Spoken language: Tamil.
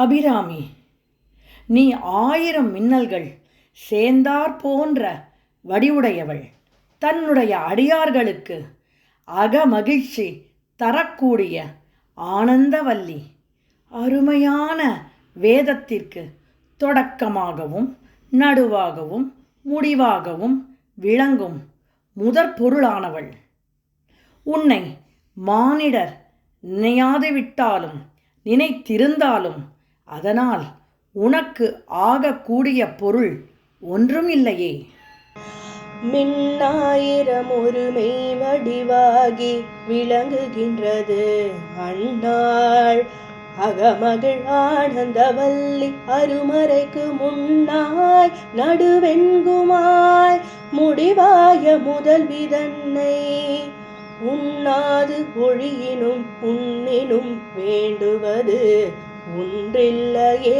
அபிராமி நீ ஆயிரம் மின்னல்கள் சேர்ந்தாற் போன்ற வடிவுடையவள். தன்னுடைய அடியார்களுக்கு அகமகிழ்ச்சி தரக்கூடிய ஆனந்தவல்லி அருமையான வேதத்திற்கு தொடக்கமாகவும் நடுவாகவும் முடிவாகவும் விளங்கும் முதற் பொருளானவள். உன்னை மானிடர் நினையாது விட்டாலும் நினைத்திருந்தாலும் அதனால் உனக்கு ஆகக்கூடிய பொருள் ஒன்றும் இல்லையே. மின்னாயிரம் ஒருமை வடிவாகி விளங்குகின்றது. அண்ணாள் அகமகள் ஆனந்தவல்லி அருமறைக்கு முன்னாய் நடுவெண்குமாய் முடிவாய முதல் விதன்னை உண்ணாது ஒழியினும் உண்ணினும் வேண்டுவது ஒன்றில்லையே.